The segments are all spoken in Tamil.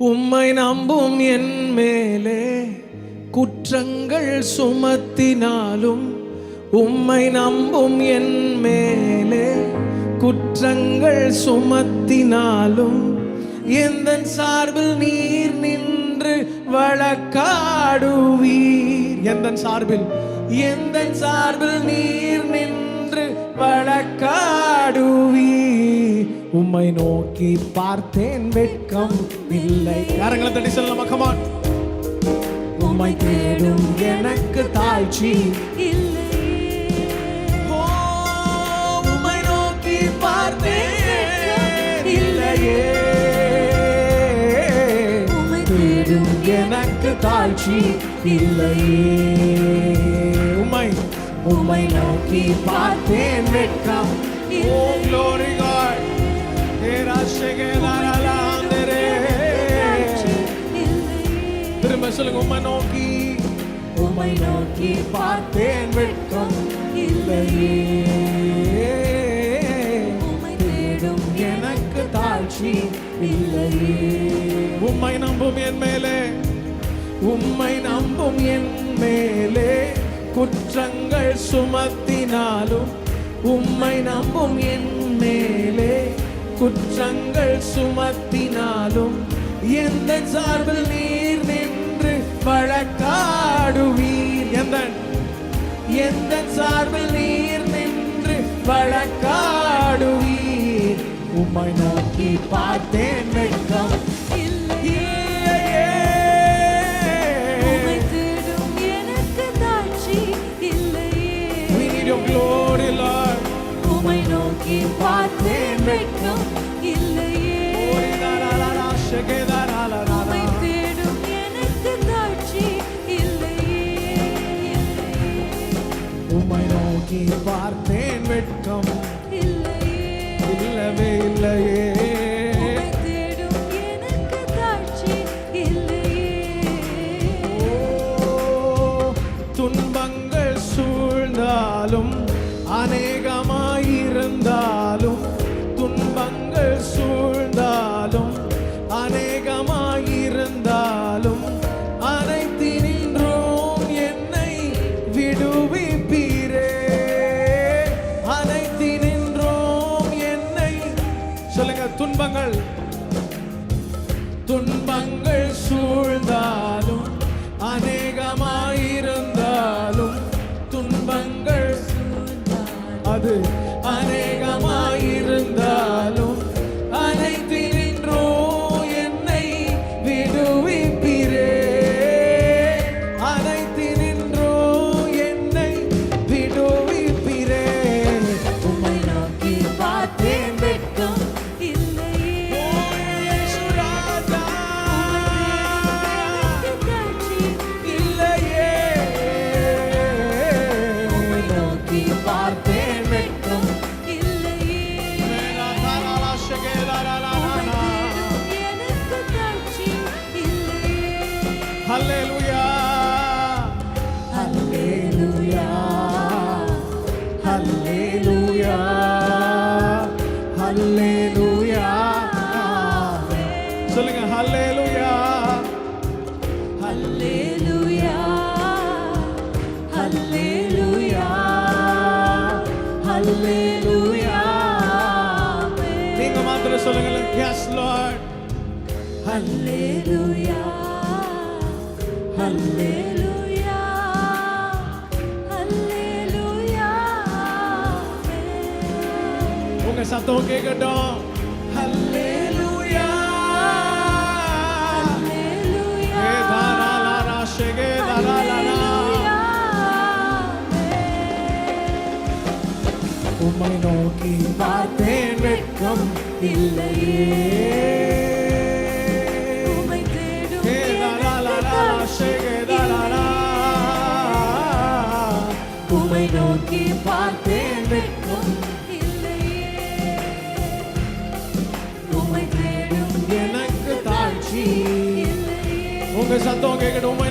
உம்மை நம்பும் என் மேலே குற்றங்கள் சுமத்தினாலும் உம்மை நம்பும் என் மேலே குற்றங்கள் சுமத்தினாலும் எந்த சார்பில் நீர் நின்று வழக்காடுவீர்? எந்த சார்பில்? எந்த சார்பில் நீர் நின்று வழக்காடு உம்மை நோக்கி பார்த்தேன் வெட்கம் இல்லை. யாரங்களை தட்டி சொல்லலாம் கமான் உம்மை தேடும் எனக்கு தாழ்ச்சி ஓ, உம்மை நோக்கி பார்த்தேன் இல்லையே. உம்மை தேடும் எனக்கு தாழ்ச்சி இல்லையே. உம்மை. உம்மை நோக்கி பார்த்தேன் வெட்கம் ஓ ஷெகேலாரா ஆந்தரே திரும்ப சொல்லுங்க உம்மை நோக்கி. உம்மை நோக்கி பார்த்தேன் வெட்கம் இல்லையே. உம்மை தேடும் எனக்கு தாழ்ச்சி இல்லையே. உம்மை நம்பும் என் மேலே. உம்மை நம்பும் என் மேலே. குற்றங்கள் சுமத்தினாலும் உம்மை நம்பும் என் மேலே. குற்றங்கள் சுமத்தினாலும் எந்த சார்பில் நீர் நின்று வழக்காடுவீர் எந்த எந்த சார்பில் நீர் நின்று வழக்காடுவீர். உம்மை நோக்கி பார்த்தேன் வெட்கம். glory, Lord. பார்த்தேன் வெட்கம். பார்த்தேன் வெட்கம். சொல்லுங்க துன்பங்கள். துன்பங்கள் சூழ்ந்தாலும் அநேகமாயிருந்தாலும் துன்பங்கள் அது அநேகமாயிருந்தாலும் நீங்க மாத்திரம் சொல்லுங்க Yes Lord. Hallelujah. Hallelujah. Hallelujah. உங்க சத்தம் கேட்கட்டும் நோக்கி பார்த்தேன் வெட்கம் இல்லையே. உம்மை நோக்கி பார்த்தேன் வெட்கம் உம்மை தேடும் எனக்கு தாழ்ச்சி. உங்க சத்தம் கேட்கட்டும் உம்மை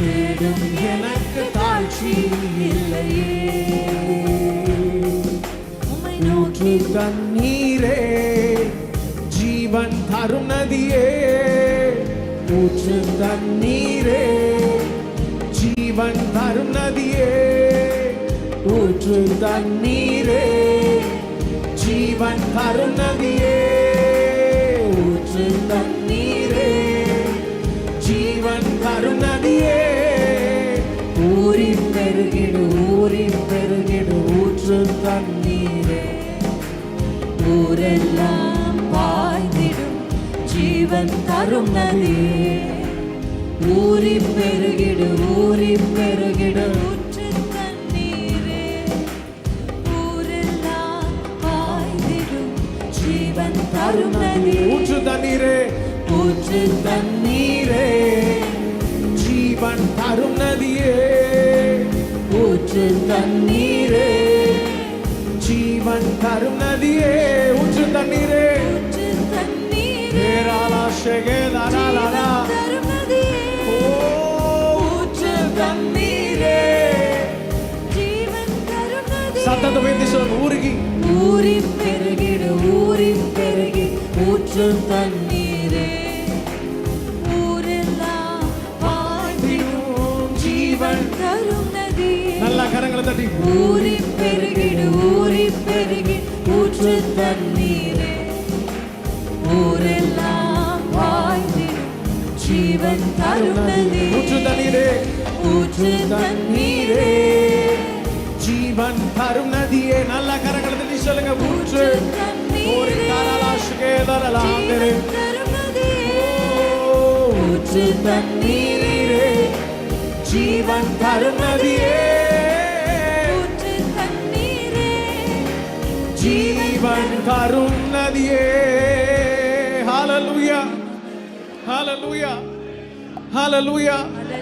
தேடும் எனக்கு தாழ்ச்சி இல்லையே. நோக்கி தண்ணீரே ஜீவன் தரும் நதியே. ஊற்று தண்ணீரே ஜீவன் தரும் நதியே. ஊற்று தண்ணீரே ஜீவன் தரும் நதியே. ஊற்று தண்ணீர் பெருகிடு ஊறி பெருகிடு ஊற்று தண்ணீரே. ஊரெல்லாம் பாய்ந்திடும் ஜீவன் தரும் நதியே. ஊறி பெருகிடு ஊறி பெருகிடு ஊற்று தண்ணீரே. ஊரெல்லாம் பாய்ந்திடும் ஜீவன் தரும் நதியே. ஊற்று தண்ணீரே. ஊற்று தண்ணீரே. ஜீவன் தரும் நதியே. ஊற்று தண்ணீரே. ஜீவன் தரும் நதியே ஊற்று தண்ணீரே. தரும் நதியே. சத்தத்தை வைத்து சொல் ஊருகி. ஊறி பெருகிடு ஊறி பெருகி. ஊற்று தண்ணீரே. ஊறி பெருகிடு ஊறி பெருகி ஊற்று தண்ணீரே. ஊரெல்லாம் வாழ்ந்திடும் ஜீவன் தரும் நதியே ஊற்று தண்ணீரே. ஊற்று தண்ணீரே. ஜீவன் தரும் நதியே நல்ல கரங்களை தட்டி சொல்லுங்க ஊற்று. ஒரு காலாலா நதியே ஊற்று தண்ணீரே. ஜீவன் தரும் நதியே கருணதியே ஹாலலூயா ஹாலலூயா ஹாலலூயா